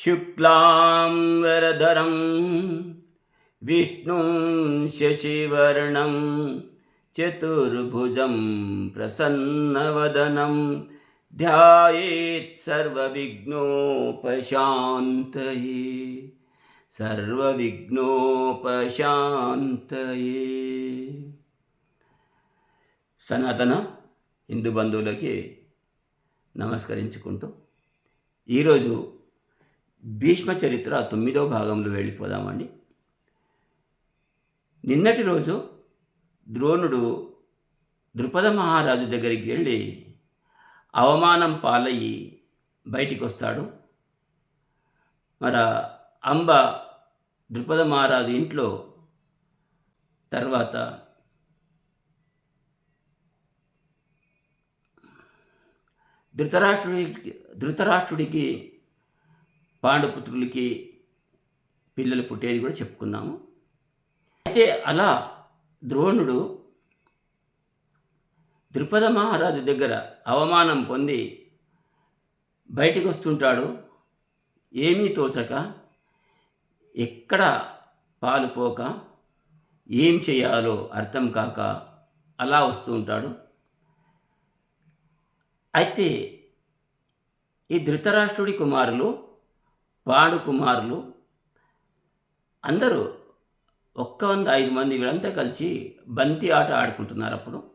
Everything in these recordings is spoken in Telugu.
शुक्लां वरदरं विष्णुं शशिवर्णं चतुर्भुजं प्रसन्नवदनं ध्यायेत् सर्वविघ्नोपशान्तये సర్వవిఘ్నోపశాంతయే సనాతన హిందూ బంధువులకి నమస్కరించుకుంటూ ఈరోజు భీష్మ చరిత్ర తొమ్మిదో భాగంలో వెళ్ళిపోదామండి. నిన్నటి రోజు ద్రోణుడు ద్రుపద మహారాజు దగ్గరికి వెళ్ళి అవమానం పాలయ్యి బయటికి వస్తాడు మన అంబ ద్రుపద మహారాజు ఇంట్లో తర్వాత ధృతరాష్ట్రుడికి ధృతరాష్ట్రుడికి పాండుపుత్రులకి పిల్లలు పుట్టేది కూడా చెప్పుకున్నాము. అయితే అలా ద్రోణుడు ద్రుపద మహారాజు దగ్గర అవమానం పొంది బయటకు వస్తుంటాడు ఏమీ తోచక ఎక్కడ పాలుపోక ఏం చేయాలో అర్థం కాక అలా వస్తూ ఉంటాడు. అయితే ఈ ధృతరాష్ట్రుడి కుమారులు వాడు కుమారులు. అందరూ ఒక్క వంద ఐదు మంది వీళ్ళంతా కలిసి బంతి ఆట ఆడుకుంటున్నారు అప్పుడు.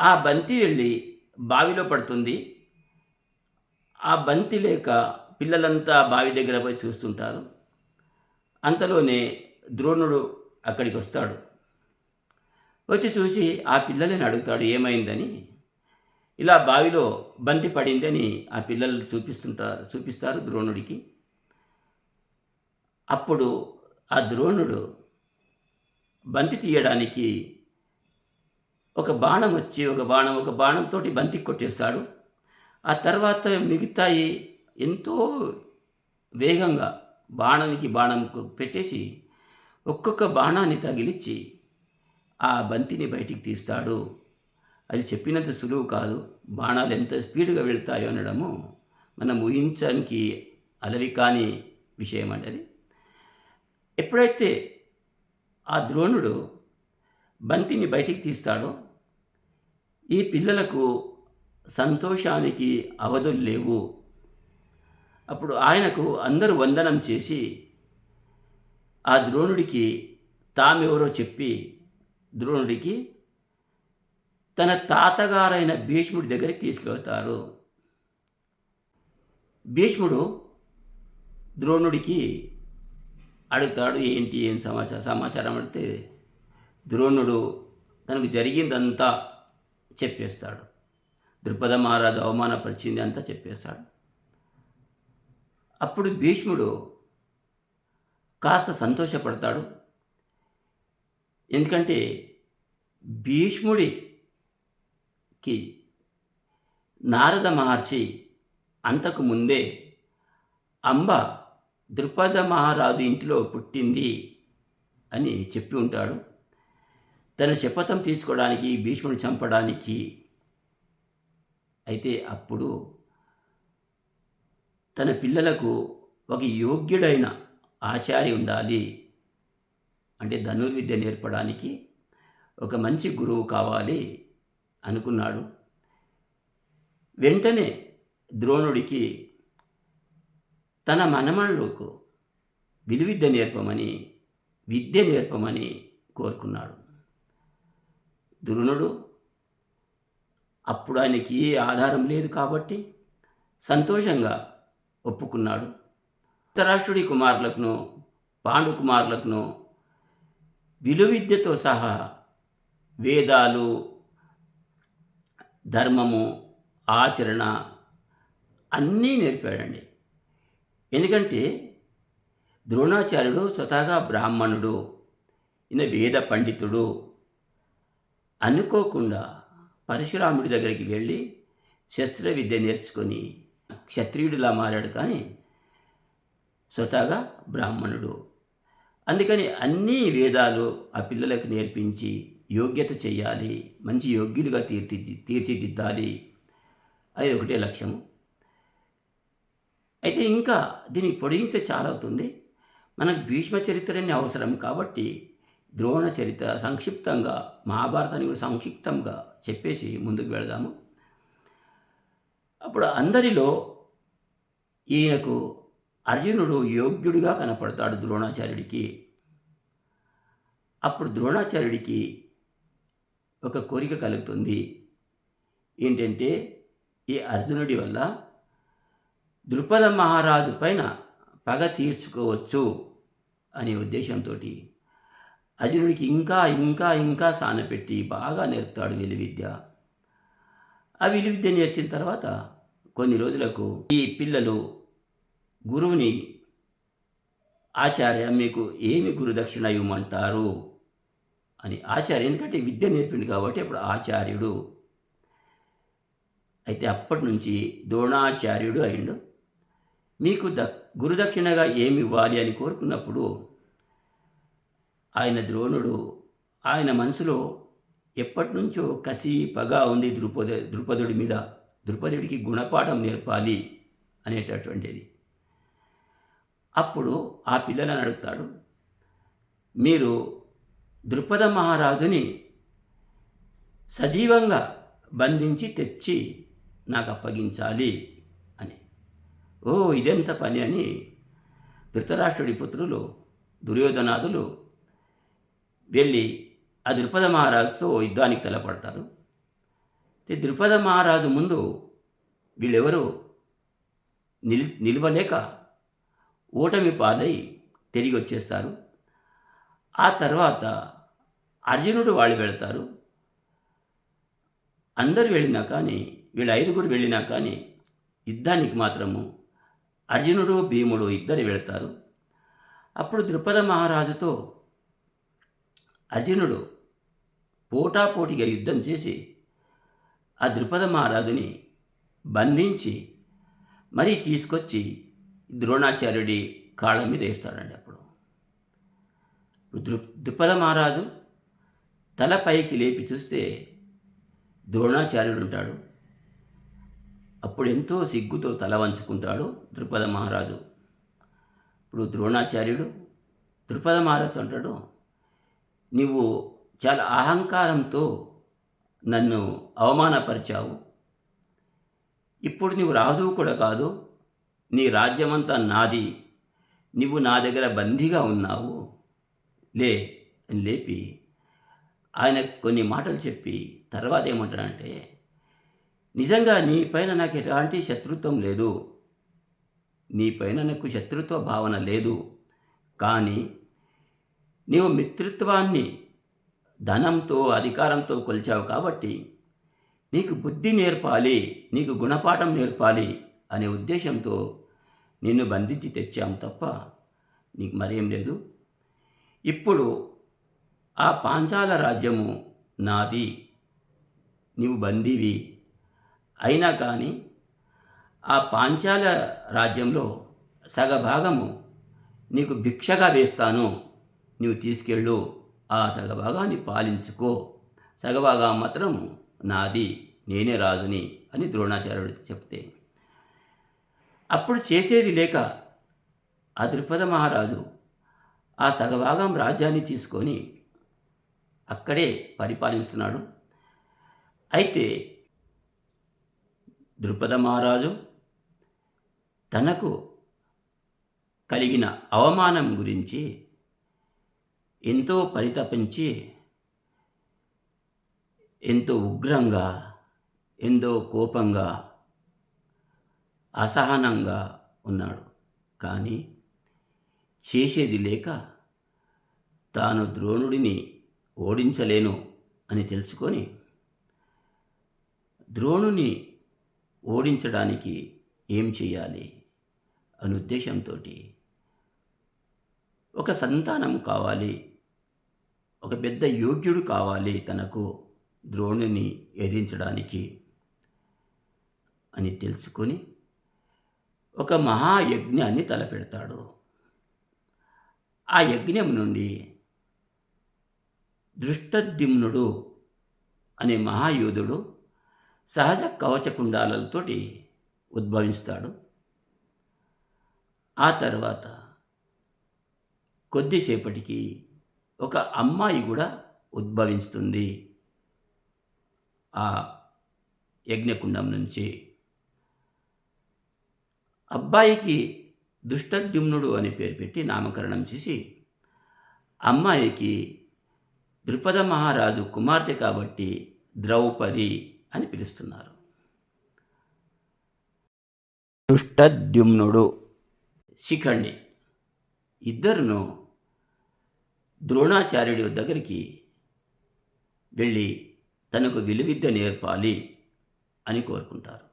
ఆ బంతి వెళ్ళి బావిలో పడుతుంది. ఆ బంతి లేక పిల్లలంతా బావి దగ్గర పోయి చూస్తుంటారు. అంతలోనే ద్రోణుడు అక్కడికి వస్తాడు. వచ్చి చూసి ఆ పిల్లలని అడుగుతాడు ఏమైందని? ఇలా బావిలో బంతి పడిందని ఆ పిల్లలు చూపిస్తుంటారు చూపిస్తారు ద్రోణుడికి. అప్పుడు ఆ ద్రోణుడు బంతి తీయడానికి ఒక బాణం వచ్చి ఒక బాణం ఒక బాణంతో బంతి కొట్టేస్తాడు. ఆ తర్వాత మిగతాయి ఎంతో వేగంగా బాణానికి బాణం పెట్టేసి ఒక్కొక్క బాణాన్ని తగిలిచ్చి ఆ బంతిని బయటికి తీస్తాడు. అది చెప్పినంత సులువు కాదు. బాణాలు ఎంత స్పీడ్గా వెళ్తాయో అనడము మనం ఊహించడానికి అలవి కాని విషయం అంటది ఎప్పుడైతే ఆ ద్రోణుడు బంతిని బయటికి తీస్తాడో ఈ పిల్లలకు సంతోషానికి అవధులు లేవు. అప్పుడు ఆయనకు అందరూ వందనం చేసి ఆ ద్రోణుడికి తామెవరో చెప్పి ద్రోణుడికి తన తాతగారైన భీష్ముడి దగ్గరికి తీసుకెళ్తారు. భీష్ముడు ద్రోణుడికి అడుగుతాడు ఏంటి ఏం సమాచారం సమాచారం? అడిగితే ద్రోణుడు తనకు జరిగిందంతా చెప్పేస్తాడు. ద్రుపద మహారాజు అవమానపరిచింది అంతా చెప్పేస్తాడు. అప్పుడు భీష్ముడు కాస్త సంతోషపడతాడు. ఎందుకంటే భీష్ముడి కి నారద మహర్షి అంతకు ముందే అంబ దృపద మహారాజు ఇంటిలో పుట్టింది అని చెప్పి ఉంటాడు. తన శపథం తీసుకోవడానికి భీష్ముడు చంపడానికి అయితే అప్పుడు తన పిల్లలకు ఒక యోగ్యుడైన ఆచారి ఉండాలి. అంటే ధనుర్విద్య నేర్పడానికి ఒక మంచి గురువు కావాలి. అనుకున్నాడు. వెంటనే ద్రోణుడికి తన మనమణులకు విలువిద్య నేర్పమని విద్య నేర్పమని కోరుకున్నాడు. ద్రోణుడు అప్పుడు ఆయనకి ఏ ఆధారం లేదు కాబట్టి సంతోషంగా ఒప్పుకున్నాడు. ధృతరాష్ట్రుడి కుమారులకును పాండు కుమారులకును విలువిద్యతో సహా వేదాలు ధర్మము ఆచరణ అన్నీ నేర్పాడండి. ఎందుకంటే ద్రోణాచార్యుడు స్వతహాగా బ్రాహ్మణుడు ఈయన వేద పండితుడు. అనుకోకుండా పరశురాముడి దగ్గరికి వెళ్ళి శస్త్ర విద్య నేర్చుకొని క్షత్రియుడిలా మారాడు కానీ స్వతహాగా బ్రాహ్మణుడు. అందుకని అన్ని వేదాలు ఆ పిల్లలకు నేర్పించి యోగ్యత చేయాలి మంచి యోగ్యులుగా తీర్చి తీర్చిదిద్దాలి. అది ఒకటే లక్ష్యం అయితే ఇంకా దీన్ని పొడిగించే చాలా అవుతుంది. మనకు భీష్మ చరిత్రనే అవసరం కాబట్టి ద్రోణ చరిత్ర సంక్షిప్తంగా మహాభారతాన్ని కూడా సంక్షిప్తంగా చెప్పేసి ముందుకు వెళదాము. అప్పుడు అందరిలో ఈయనకు అర్జునుడు యోగ్యుడిగా కనపడతాడు ద్రోణాచార్యుడికి. అప్పుడు ద్రోణాచార్యుడికి ఒక కోరిక కలుగుతుంది. ఏంటంటే ఈ అర్జునుడి వల్ల ద్రుపద మహారాజు పైన పగ తీర్చుకోవచ్చు అనే ఉద్దేశంతో అర్జునుడికి ఇంకా ఇంకా ఇంకా సానపెట్టి బాగా నేర్పుతాడు విలువిద్య. ఆ విలువిద్య నేర్చిన తర్వాత కొన్ని రోజులకు ఈ పిల్లలు గురువుని ఆచార్య మీకు ఏమి గురుదక్షిణ ఇవ్వమంటారు? అని ఆచార్య ఎందుకంటే విద్య నేర్పిండు కాబట్టి అప్పుడు ఆచార్యుడు. అయితే అప్పటి నుంచి ద్రోణాచార్యుడు అయిండు. మీకు ద గురుదక్షిణగా ఏమి ఇవ్వాలి అని కోరుకున్నప్పుడు ఆయన ద్రోణుడు ఆయన మనసులో ఎప్పటి నుంచో కసి పగా ఉంది ద్రుపద ద్రుపదుడి మీద. ద్రుపదుడికి గుణపాఠం నేర్పాలి అనేటటువంటిది. అప్పుడు ఆ పిల్లలను అడుగుతాడు మీరు దృపద మహారాజుని సజీవంగా బంధించి తెచ్చి నాకు అప్పగించాలి అని. ఓ ఇదెంత పని అని ధృతరాష్ట్రుడి పుత్రులు దుర్యోధనాదులు వెళ్ళి ఆ ద్రుపద మహారాజుతో యుద్ధానికి తలపడతారు. ద్రుపద మహారాజు ముందు వీళ్ళెవరూ నిల్ నిలవలేక ఓటమి పాలై తిరిగి వచ్చేస్తారు ఆ తర్వాత అర్జునుడు వాళ్ళు వెళ్తారు. అందరు వెళ్ళినా కానీ వీళ్ళు ఐదుగురు వెళ్ళినా కానీ యుద్ధానికి మాత్రము అర్జునుడు భీముడు ఇద్దరు వెళ్తారు. అప్పుడు ద్రుపద మహారాజుతో అర్జునుడు పోటాపోటీగా యుద్ధం చేసి ఆ ద్రుపద మహారాజుని బంధించి మరీ తీసుకొచ్చి ద్రోణాచార్యుడి కాళ్ళ మీద వేస్తాడండి అప్పుడు. దృ మహారాజు తల పైకి లేపి చూస్తే ద్రోణాచార్యుడు ఉంటాడు అప్పుడు ఎంతో సిగ్గుతో తల వంచుకుంటాడు ద్రుపద మహారాజు. ఇప్పుడు ద్రోణాచార్యుడు ద్రుపద మహారాజు అంటాడు నీవు చాలా అహంకారంతో నన్ను అవమానపరిచావు. ఇప్పుడు నీవు రాజువు కూడా కాదు నీ రాజ్యమంతా నాది. నీవు నా దగ్గర బందీగా ఉన్నావు. లే అని లేపి ఆయన కొన్ని మాటలు చెప్పి తర్వాత ఏమంటాడంటే నిజంగా నీ పైన నాకు ఎలాంటి శత్రుత్వం లేదు. నీ పైన నాకు శత్రుత్వ భావన లేదు. కానీ నీవు మిత్రత్వాన్ని ధనంతో అధికారంతో కొలిచావు కాబట్టి నీకు బుద్ధి నేర్పాలి నీకు గుణపాఠం నేర్పాలి అనే ఉద్దేశంతో నిన్ను బంధించి తెచ్చాము తప్ప నీకు మరేం లేదు. ఇప్పుడు ఆ పాంచాల రాజ్యము నాది నీవు బందీవి. అయినా కానీ ఆ పాంచాల రాజ్యంలో సగభాగము నీకు భిక్షగా వేస్తాను. నీవు తీసుకెళ్ళు ఆ సగభాగాన్ని పాలించుకో. సగభాగం మాత్రం నాది నేనే రాజుని అని ద్రోణాచార్యుడు చెప్తే. అప్పుడు చేసేది లేక ఆ ద్రుపద మహారాజు ఆ సగభాగం రాజ్యాన్ని తీసుకొని అక్కడే పరిపాలిస్తున్నాడు. అయితే ద్రుపద మహారాజు తనకు కలిగిన అవమానం గురించి ఎంతో పరితపించి ఎంతో ఉగ్రంగా ఎంతో కోపంగా అసహనంగా ఉన్నాడు. కానీ చేసేది లేక తాను ద్రోణుడిని ఓడించలేను అని తెలుసుకొని ద్రోణుని ఓడించడానికి ఏం చేయాలి అనే ఉద్దేశంతో ఒక సంతానం కావాలి ఒక పెద్ద యోగ్యుడు కావాలి తనకు ద్రోణుని ఎదిరించడానికి అని తెలుసుకొని ఒక మహాయజ్ఞాన్ని తలపెడతాడు. ఆ యజ్ఞం నుండి దృష్టద్యుమ్నుడు అనే మహాయోధుడు సహజ కవచ కుండాలతోటి ఉద్భవిస్తాడు. ఆ తర్వాత కొద్దిసేపటికి ఒక అమ్మాయి కూడా ఉద్భవిస్తుంది. ఆ యజ్ఞకుండం నుంచి అబ్బాయికి దుష్టద్యుమ్నుడు అని పేరు పెట్టి నామకరణం చేసి అమ్మాయికి ద్రుపద మహారాజు కుమార్తె కాబట్టి ద్రౌపది అని పిలుస్తున్నారు. దుష్టద్యుమ్నుడు. శిఖండి. ఇద్దరును ద్రోణాచార్యుడి దగ్గరికి వెళ్ళి తనకు విలువిద్య నేర్పాలి అని కోరుకుంటారు.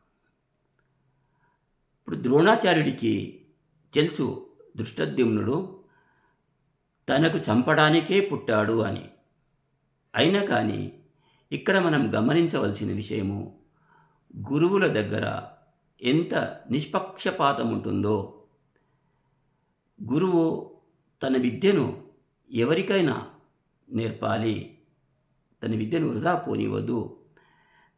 ఇప్పుడు ద్రోణాచార్యుడికి తెలుసు దృష్టద్యుమ్నుడు తనకు చంపడానికే పుట్టాడు అని. అయినా కానీ ఇక్కడ మనం గమనించవలసిన విషయము గురువుల దగ్గర ఎంత నిష్పక్షపాతం ఉంటుందో గురువు తన విద్యను ఎవరికైనా నేర్పాలి. తన విద్యను వృధా పోనివ్వద్దు.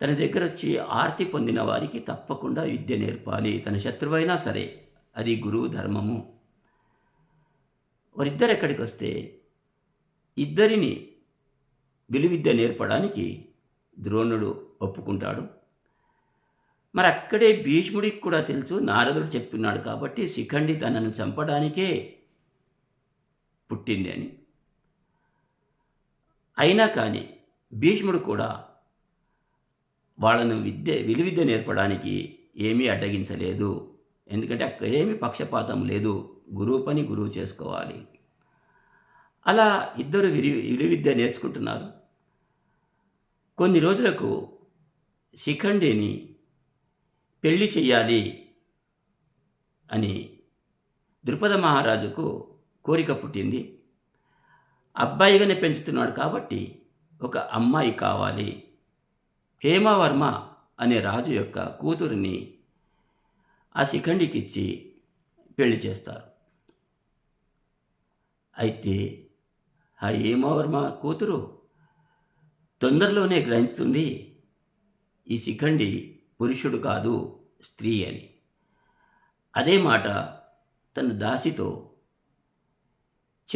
తన దగ్గర వచ్చి ఆర్తి పొందిన వారికి తప్పకుండా విద్య నేర్పాలి. తన శత్రువైనా సరే. అది గురువు ధర్మము. వారిద్దరు ఎక్కడికి వస్తే ఇద్దరిని విలువిద్య నేర్పడానికి ద్రోణుడు ఒప్పుకుంటాడు. మరి అక్కడే భీష్ముడికి కూడా తెలుసు నారదుడు చెప్తున్నాడు కాబట్టి శిఖండి తనను చంపడానికే పుట్టింది అని. అయినా కానీ భీష్ముడు కూడా వాళ్ళను విద్య విలువిద్య నేర్పడానికి ఏమీ అడ్డగించలేదు. ఎందుకంటే అక్కడేమి పక్షపాతం లేదు. గురువు పని గురువు చేసుకోవాలి. అలా ఇద్దరు విరి విలువిద్య నేర్చుకుంటున్నారు. కొన్ని రోజులకు శిఖండిని పెళ్ళి చెయ్యాలి అని ద్రుపద మహారాజుకు కోరిక పుట్టింది. అబ్బాయిగానే పెంచుతున్నాడు కాబట్టి ఒక అమ్మాయి కావాలి. హేమవర్మ అనే రాజు యొక్క కూతురిని ఆ శిఖండికిచ్చి పెళ్ళి చేస్తారు. అయితే ఆ ఏమోవర్మ కూతురు తొందరలోనే గ్రహిస్తుంది ఈ శిఖండి పురుషుడు కాదు స్త్రీ అని. అదే మాట తన దాసితో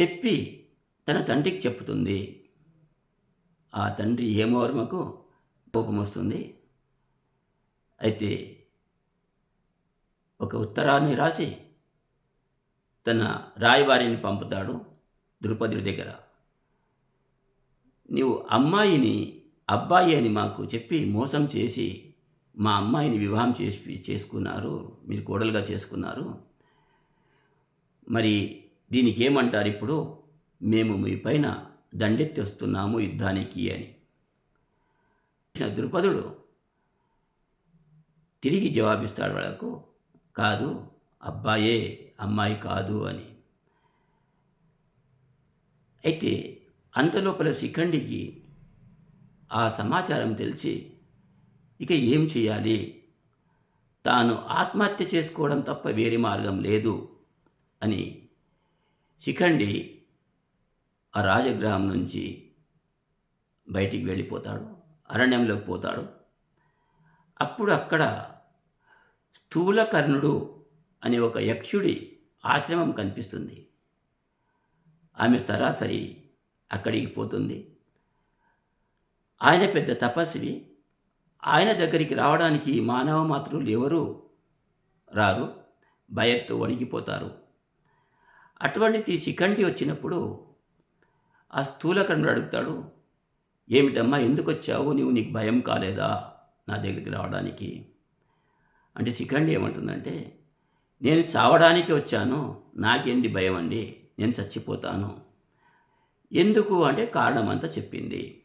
చెప్పి తన తండ్రికి చెప్పుతుంది ఆ తండ్రి హేమవర్మకు కోపం వస్తుంది. అయితే ఒక ఉత్తరాన్ని రాసి తన రాయవారిని పంపుతాడు ద్రుపదుడి దగ్గర. నీవు అమ్మాయిని అబ్బాయి అని మాకు చెప్పి మోసం చేసి మా అమ్మాయిని వివాహం చేసి చేసుకున్నారు మీరు కోడలుగా చేసుకున్నారు. మరి దీనికి ఏమంటారు ఇప్పుడు? మేము మీ పైన దండెత్తి వస్తున్నాము యుద్ధానికి అని. ద్రుపదుడు తిరిగి జవాబిస్తాడు వాళ్ళకు కాదు అబ్బాయే అమ్మాయి కాదు అని. అయితే అంతలోపల శిఖండికి ఆ సమాచారం తెలిసి ఇక ఏం చేయాలి తాను ఆత్మహత్య చేసుకోవడం తప్ప వేరే మార్గం లేదు అని శిఖండి ఆ రాజగ్రహం నుంచి బయటికి వెళ్ళిపోతాడు అరణ్యంలోకి పోతాడు. అప్పుడు అక్కడ స్థూలకర్ణుడు అనే ఒక యక్షుడి ఆశ్రమం కనిపిస్తుంది. ఆమె సరాసరి అక్కడికి పోతుంది. ఆయన పెద్ద తపస్వి. ఆయన దగ్గరికి రావడానికి మానవ మాతృలు ఎవరు? రారు. భయంతో వణికిపోతారు. అటువంటి శిఖండి వచ్చినప్పుడు ఆ స్థూలకర్ణుడు అడుగుతాడు ఏమిటమ్మా ఎందుకు వచ్చావు నువ్వు నీకు భయం కాలేదా నా దగ్గరికి రావడానికి? అంటే శిఖండి ఏమంటుందంటే నేను చావడానికి వచ్చాను నాకేంటి భయం అండి నేను చచ్చిపోతాను. ఎందుకు అంటే కారణం అంతా చెప్పింది.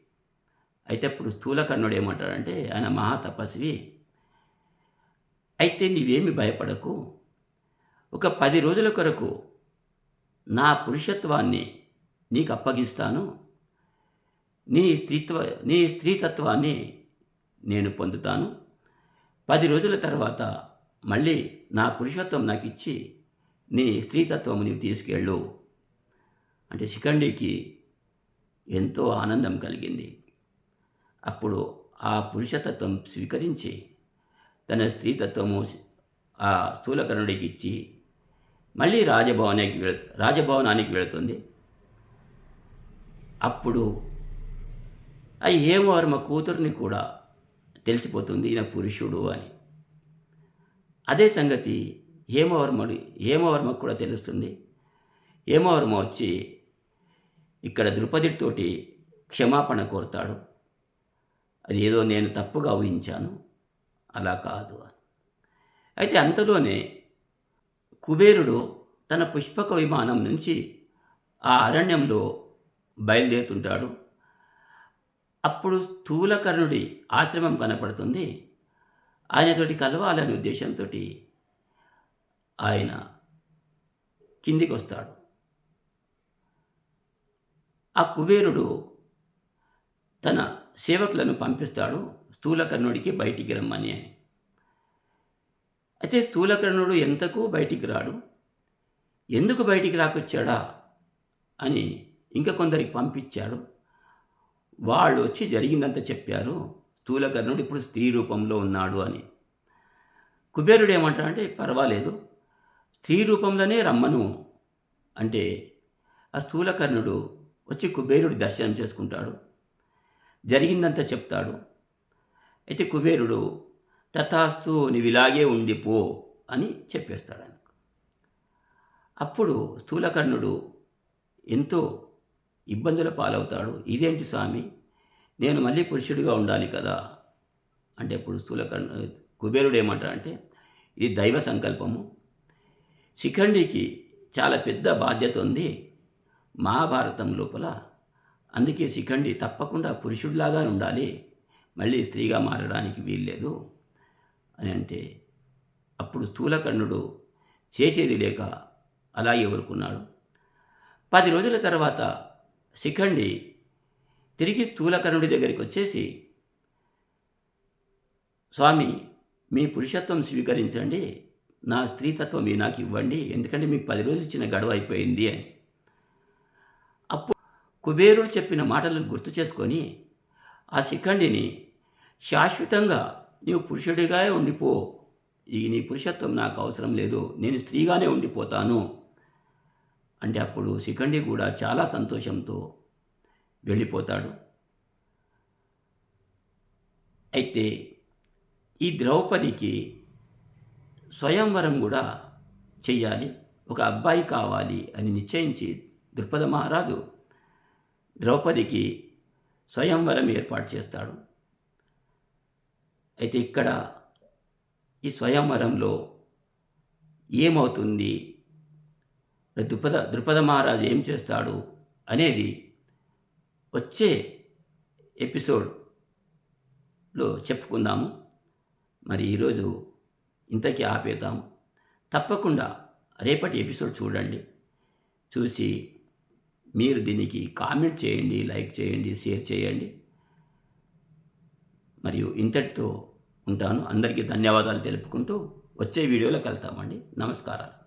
అయితే అప్పుడు స్థూలకర్ణుడు ఏమంటాడంటే ఆయన మహా తపస్వి. అయితే నీవేమి భయపడకు. ఒక పది రోజుల కొరకు నా పురుషత్వాన్ని నీకు అప్పగిస్తాను. నీ స్త్రీత్వ నీ స్త్రీతత్వాన్ని నేను పొందుతాను. పది రోజుల తర్వాత మళ్ళీ నా పురుషత్వం నాకు ఇచ్చి నీ స్త్రీతత్వం నీవు తీసుకెళ్ళు. అంటే శిఖండికి ఎంతో ఆనందం కలిగింది. అప్పుడు ఆ పురుషతత్వం స్వీకరించి తన స్త్రీతత్వము ఆ స్థూలకరుణుడికి ఇచ్చి మళ్ళీ రాజభవనానికి వెళ్ రాజభవనానికి వెళుతుంది. అప్పుడు ఆ మా కూతుర్ని కూడా తెలిసిపోతుంది ఈయన పురుషుడు అని. అదే సంగతి హేమవర్మడు హేమవర్మకు కూడా తెలుస్తుంది. హేమవర్మ వచ్చి ఇక్కడ ద్రుపదితోటి క్షమాపణ కోరుతాడు. అది ఏదో నేను తప్పుగా ఊహించాను అలా కాదు అని. అయితే అంతలోనే కుబేరుడు తన పుష్పక విమానం నుంచి ఆ అరణ్యంలో బయలుదేరుతుంటాడు. అప్పుడు స్థూలకర్ణుడి ఆశ్రమం కనపడుతుంది. ఆయనతోటి కలవాలనే ఉద్దేశంతో ఆయన కిందికి వస్తాడు ఆ కుబేరుడు తన సేవకులను పంపిస్తాడు స్థూలకర్ణుడికి బయటికి రమ్మని అని. అయితే స్థూలకర్ణుడు ఎంతకు బయటికి రాడు? ఎందుకు బయటికి రాకొచ్చాడా? అని ఇంకా కొందరికి పంపించాడు. వాళ్ళు వచ్చి జరిగిందంతా చెప్పారు. స్థూలకర్ణుడు ఇప్పుడు స్త్రీ రూపంలో ఉన్నాడు అని. కుబేరుడు ఏమంటాడంటే పర్వాలేదు. స్త్రీ రూపంలోనే రమ్మను. అంటే ఆ స్థూలకర్ణుడు వచ్చి కుబేరుడు దర్శనం చేసుకుంటాడు. జరిగిందంతా చెప్తాడు. అయితే కుబేరుడు తథాస్తు నీవిలాగే ఇలాగే ఉండిపో అని చెప్పేస్తాడు ఆయనకు. అప్పుడు స్థూలకర్ణుడు ఎంతో ఇబ్బందుల పాలవుతాడు. ఇదేంటి స్వామి? నేను మళ్ళీ పురుషుడిగా ఉండాలి కదా? అంటే ఇప్పుడు స్థూలకర్ణ కుబేరుడు ఏమంటాడంటే ఇది దైవ సంకల్పము. శిఖండికి చాలా పెద్ద బాధ్యత ఉంది మహాభారతం లోపల. అందుకే శిఖండి తప్పకుండా పురుషుడిలాగా ఉండాలి. మళ్ళీ స్త్రీగా మారడానికి వీల్లేదు అని అంటే అప్పుడు స్థూలకర్ణుడు చేసేది లేక అలాగే ఊరుకున్నాడు పది రోజుల తర్వాత శిఖండి తిరిగి స్థూలకర్ణుడి దగ్గరికి వచ్చేసి స్వామి మీ పురుషత్వం స్వీకరించండి. నా స్త్రీతత్వం మీ నాకు ఇవ్వండి. ఎందుకంటే మీకు పది రోజులు ఇచ్చిన గడువు అయిపోయింది అని. అప్పుడు కుబేరుడు చెప్పిన మాటలను గుర్తు చేసుకొని ఆ శిఖండిని శాశ్వతంగా నీవు పురుషుడిగా ఉండిపో. ఈ నీ పురుషత్వం నాకు అవసరం లేదు. నేను స్త్రీగానే ఉండిపోతాను. అంటే అప్పుడు శిఖండి కూడా చాలా సంతోషంతో వెళ్ళిపోతాడు. అయితే ఈ ద్రౌపదికి స్వయంవరం కూడా చెయ్యాలి. ఒక అబ్బాయి కావాలి అని నిశ్చయించి ద్రుపద మహారాజు ద్రౌపదికి స్వయంవరం ఏర్పాటు చేస్తాడు. అయితే ఇక్కడ ఈ స్వయంవరంలో ఏమవుతుంది? దృపద ద్రుపద మహారాజు ఏం చేస్తాడు అనేది వచ్చే ఎపిసోడ్లో చెప్పుకుందాము. మరి ఈరోజు ఇంతకీ ఆపేద్దాము తప్పకుండా రేపటి ఎపిసోడ్ చూడండి. చూసి మీరు దీనికి కామెంట్ చేయండి లైక్ చేయండి షేర్ చేయండి. మరియు ఇంతటితో ఉంటాను. అందరికీ ధన్యవాదాలు తెలుపుకుంటూ వచ్చే వీడియోలో కలుతామండి నమస్కారాలు.